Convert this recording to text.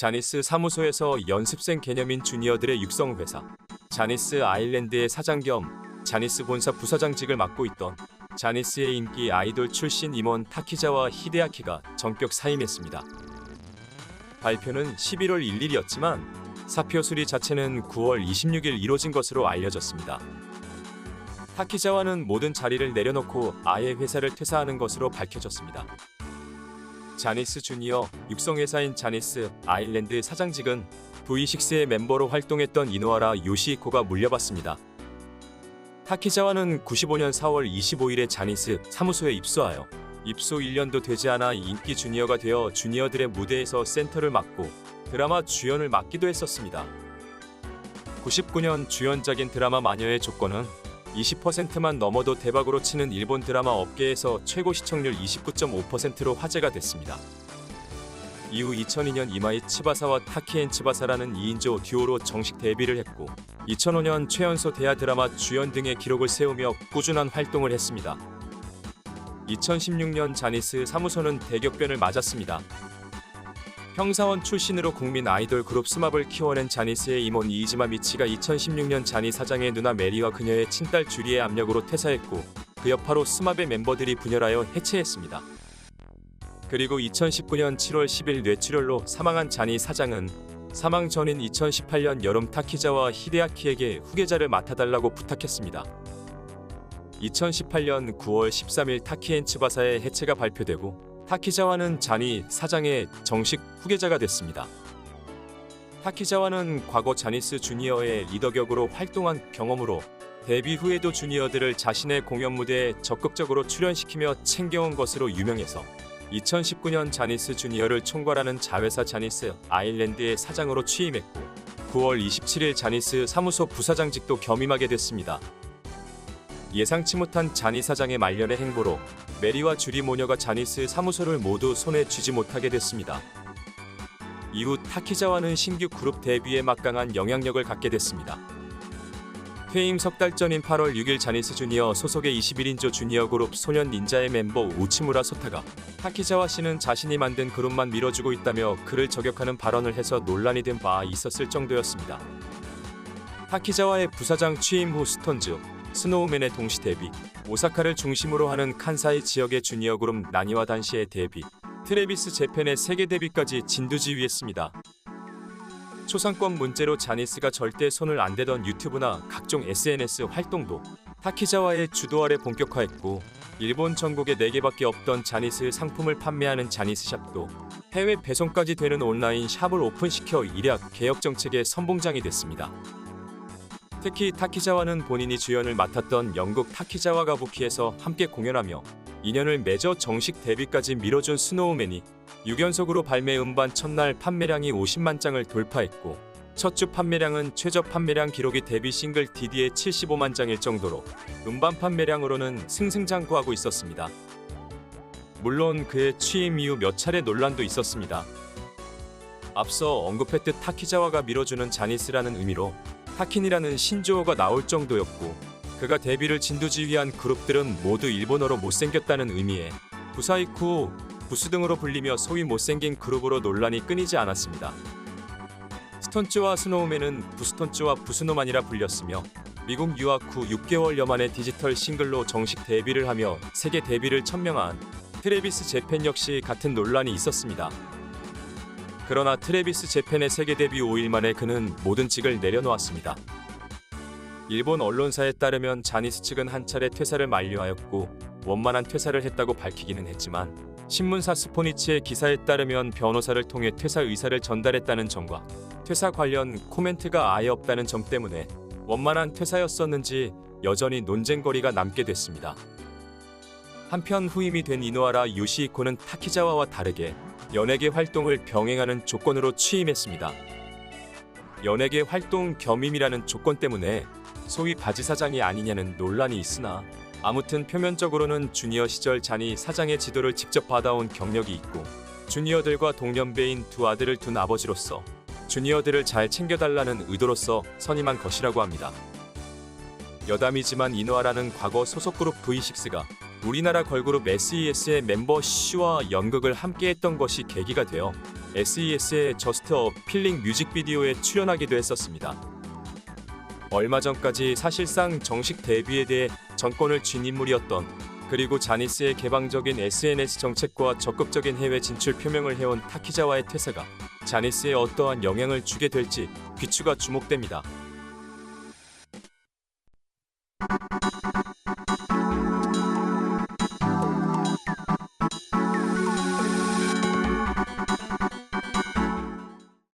자니스 사무소에서 연습생 개념인 주니어들의 육성 회사 자니스 아일랜드의 사장 겸 자니스 본사 부사장직을 맡고 있던 자니스의 인기 아이돌 출신 임원 타키자와 히데아키가 전격 사임했습니다. 발표는 11월 1일이었지만 사표 수리 자체는 9월 26일 이뤄진 것으로 알려졌습니다. 타키자와는 모든 자리를 내려놓고 아예 회사를 퇴사하는 것으로 밝혀졌습니다. 자니스 주니어 육성회사인 자니스 아일랜드 사장직은 V6의 멤버로 활동했던 이노하라 요시히코가 물려받습니다. 타키자와는 95년 4월 25일에 자니스 사무소에 입소하여 입소 1년도 되지 않아 인기 주니어가 되어 주니어들의 무대에서 센터를 맡고 드라마 주연을 맡기도 했었습니다. 99년 주연작인 드라마 마녀의 조건은 20%만 넘어도 대박으로 치는 일본 드라마 업계에서 최고 시청률 29.5%로 화제가 됐습니다. 이후 2002년 이마이 츠바사와 타키엔 츠바사라는 2인조 듀오로 정식 데뷔를 했고 2005년 최연소 대하 드라마 주연 등의 기록을 세우며 꾸준한 활동을 했습니다. 2016년 자니스 사무소는 대격변을 맞았습니다. 평사원 출신으로 국민 아이돌 그룹 스마블 키워낸 자니스의 임원 이이지마 미치가 2016년 자니 사장의 누나 메리와 그녀의 친딸 주리의 압력으로 퇴사했고 그 여파로 스마의 멤버들이 분열하여 해체했습니다. 그리고 2019년 7월 10일 뇌출혈로 사망한 자니 사장은 사망 전인 2018년 여름 타키자와 히데아키에게 후계자를 맡아달라고 부탁했습니다. 2018년 9월 13일 타키엔 츠바사의 해체가 발표되고 타키자와는 자니 사장의 정식 후계자가 됐습니다. 타키자와는 과거 자니스 주니어의 리더 격으로 활동한 경험으로 데뷔 후에도 주니어들을 자신의 공연 무대에 적극적으로 출연시키며 챙겨온 것으로 유명해서 2019년 자니스 주니어를 총괄하는 자회사 자니스 아일랜드의 사장으로 취임했고 9월 27일 자니스 사무소 부사장직도 겸임하게 됐습니다. 예상치 못한 자니 사장의 말년의 행보로 메리와 주리 모녀가 자니스 사무소를 모두 손에 쥐지 못하게 됐습니다. 이후 타키자와는 신규 그룹 데뷔에 막강한 영향력을 갖게 됐습니다. 퇴임 석 달 전인 8월 6일 자니스 주니어 소속의 21인조 주니어 그룹 소년 닌자의 멤버 우치무라 소타가 타키자와 씨는 자신이 만든 그룹만 밀어주고 있다며 그를 저격하는 발언을 해서 논란이 된 바 있었을 정도였습니다. 타키자와의 부사장 취임 후 스톤즈, 스노우맨의 동시 데뷔, 오사카를 중심으로 하는 칸사이 지역의 주니어 그룹 나니와 단시의 데뷔, 트레비스 재팬의 세계 데뷔까지 진두지휘했습니다. 초상권 문제로 자니스가 절대 손을 안 대던 유튜브나 각종 SNS 활동도 타키자와의 주도 아래 본격화했고 일본 전국에 4개밖에 없던 자니스 상품을 판매하는 자니스샵도 해외 배송까지 되는 온라인 샵을 오픈시켜 일약 개혁 정책의 선봉장이 됐습니다. 특히 타키자와는 본인이 주연을 맡았던 영국 타키자와 가부키에서 함께 공연하며 인연을 맺어 정식 데뷔까지 밀어준 스노우맨이 6연속으로 발매 음반 첫날 판매량이 50만 장을 돌파했고 첫 주 판매량은 최저 판매량 기록이 데뷔 싱글 디디의 75만 장일 정도로 음반 판매량으로는 승승장구하고 있었습니다. 물론 그의 취임 이후 몇 차례 논란도 있었습니다. 앞서 언급했듯 타키자와가 밀어주는 자니스라는 의미로 타킨이라는 신조어가 나올 정도였고 그가 데뷔를 진두지휘한 그룹들은 모두 일본어로 못생겼다는 의미에 부사이쿠, 부스 등으로 불리며 소위 못생긴 그룹으로 논란이 끊이지 않았습니다. 스톤츠와 스노우맨은 부스톤츠와 부스노만이라 불렸으며 미국 유학 후 6개월여 만에 디지털 싱글로 정식 데뷔를 하며 세계 데뷔를 천명한 트레비스 재팬 역시 같은 논란이 있었습니다. 그러나 트레비스 재팬의 세계 데뷔 5일 만에 그는 모든 직을 내려놓았습니다. 일본 언론사에 따르면 자니스 측은 한 차례 퇴사를 만료하였고 원만한 퇴사를 했다고 밝히기는 했지만 신문사 스포니치의 기사에 따르면 변호사를 통해 퇴사 의사를 전달했다는 점과 퇴사 관련 코멘트가 아예 없다는 점 때문에 원만한 퇴사였었는지 여전히 논쟁거리가 남게 됐습니다. 한편 후임이 된 이노하라 요시히코는 타키자와와 다르게 연예계 활동을 병행하는 조건으로 취임했습니다. 연예계 활동 겸임이라는 조건 때문에 소위 바지 사장이 아니냐는 논란이 있으나 아무튼 표면적으로는 주니어 시절 잔이 사장의 지도를 직접 받아온 경력이 있고 주니어들과 동년배인 두 아들을 둔 아버지로서 주니어들을 잘 챙겨달라는 의도로서 선임한 것이라고 합니다. 여담이지만 이노아라는 과거 소속 그룹 V6가 우리나라 걸그룹 SES의 멤버 씨와 연극을 함께했던 것이 계기가 되어 SES의 저스트 어 필링 뮤직비디오에 출연하기도 했었습니다. 얼마 전까지 사실상 정식 데뷔에 대해 전권을 쥔 인물이었던 그리고 자니스의 개방적인 SNS 정책과 적극적인 해외 진출 표명을 해온 타키자와의 퇴사가 자니스에 어떠한 영향을 주게 될지 귀추가 주목됩니다.